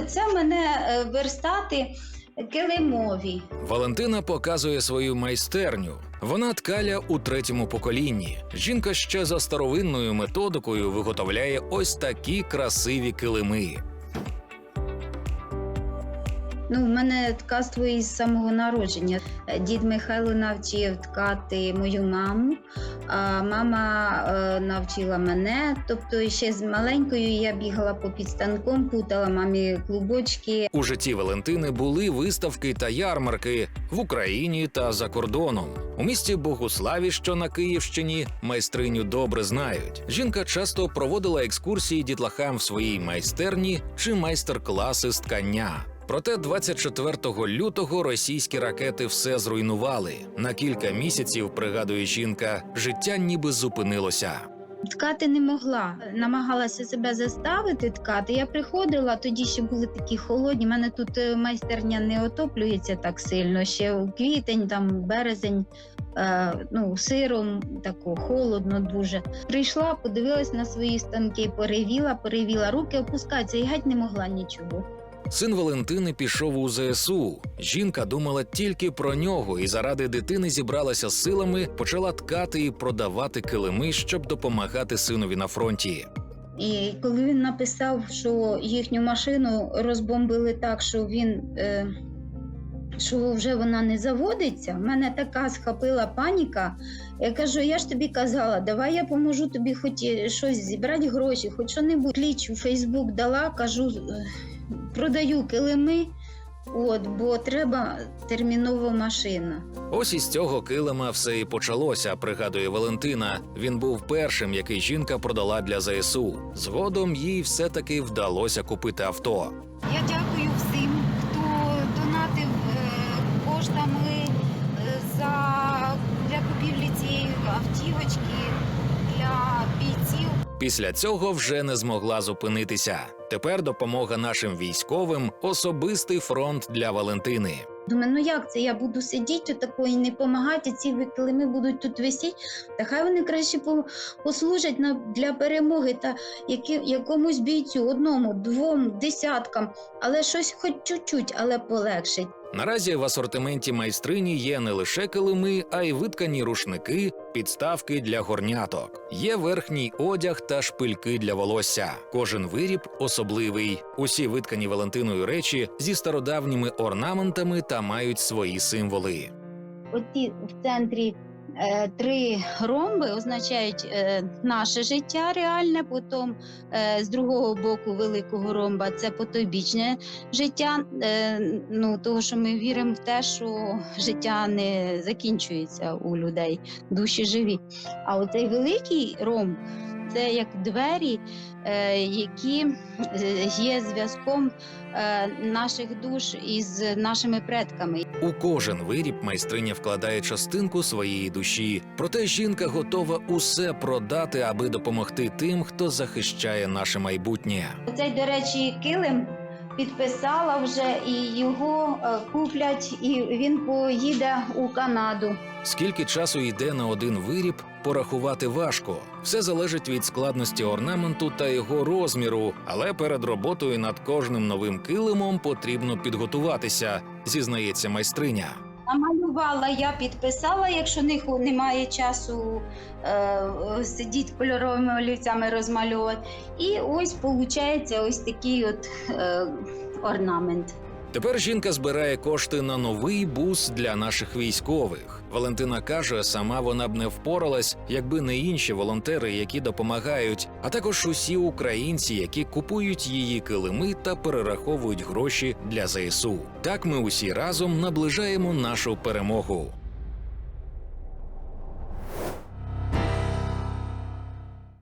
це мене е, верстати килимові. Валентина показує свою майстерню. Вона ткаля у третьому поколінні. Жінка ще за старовинною методикою виготовляє ось такі красиві килими. Ну, в мене ткацтво із самого народження. Дід Михайло навчив ткати мою маму, а мама е, навчила мене. Тобто, ще з маленькою я бігала по підстанком, путала мамі клубочки. У житті Валентини були виставки та ярмарки в Україні та за кордоном. У місті Богуславі, що на Київщині, майстриню добре знають. Жінка часто проводила екскурсії дітлахам в своїй майстерні чи майстер-класи з ткання. Проте 24 лютого російські ракети все зруйнували. На кілька місяців, пригадує жінка, життя ніби зупинилося. Ткати не могла. Намагалася себе заставити ткати. Я приходила, тоді ще були такі холодні. У мене тут е, майстерня не отоплюється так сильно. Ще у квітень, там березень, е, ну, сиром, тако холодно дуже. Прийшла, подивилась на свої станки, перевіла, перевіла, руки опускаються і геть не могла нічого. Син Валентини пішов у ЗСУ. Жінка думала тільки про нього і заради дитини зібралася з силами, почала ткати і продавати килими, щоб допомагати синові на фронті. І коли він написав, що їхню машину розбомбили так, що він. Е, що вже вона не заводиться, в мене така схопила паніка. Я кажу: я ж тобі казала, давай я поможу тобі хоч щось зібрати гроші, хоч що-небудь. Кліч у Фейсбук дала, кажу, е, продаю килими, от, бо треба термінова машина. Ось із цього килима все і почалося, пригадує Валентина. Він був першим, який жінка продала для ЗСУ. Згодом їй все-таки вдалося купити авто. Я дякую всім, хто донатив е, коштами е, за для купівлі цієї автівочки. Після цього вже не змогла зупинитися. Тепер допомога нашим військовим особистий фронт для Валентини. Думаю, ну як це? Я буду сидіти отако і не допомагати, ці килими будуть тут висіти. Та хай вони краще по- послужать на, для перемоги та які, якомусь бійцю, одному, двом, десяткам, але щось хоч чуть-чуть, але полегшить. Наразі в асортименті майстрині є не лише килими, а й виткані рушники, підставки для горняток. Є верхній одяг та шпильки для волосся. Кожен виріб особливий. Усі виткані Валентиною речі зі стародавніми орнаментами та мають свої символи. Оці в центрі три ромби означають е, наше життя реальне, потім е, з другого боку великого ромба це потойбічне життя. Е, ну, того, що ми віримо в те, що життя не закінчується у людей, душі живі. А оцей великий ромб це як двері, е, які е, є зв'язком е, наших душ із нашими предками. У кожен виріб майстриня вкладає частинку своєї душі. Проте жінка готова усе продати, аби допомогти тим, хто захищає наше майбутнє. Цей, до речі, килим підписала вже і його е, куплять, і він поїде у Канаду. Скільки часу йде на один виріб, порахувати важко. Все залежить від складності орнаменту та його розміру, але перед роботою над кожним новим килимом потрібно підготуватися, зізнається майстриня. Намалювала, я підписала, якщо них немає часу е, сидіти кольоровими олівцями розмальовувати. І ось виходить ось такий от е, орнамент. Тепер жінка збирає кошти на новий бус для наших військових. Валентина каже, сама вона б не впоралась, якби не інші волонтери, які допомагають, а також усі українці, які купують її килими та перераховують гроші для ЗСУ. Так ми усі разом наближаємо нашу перемогу.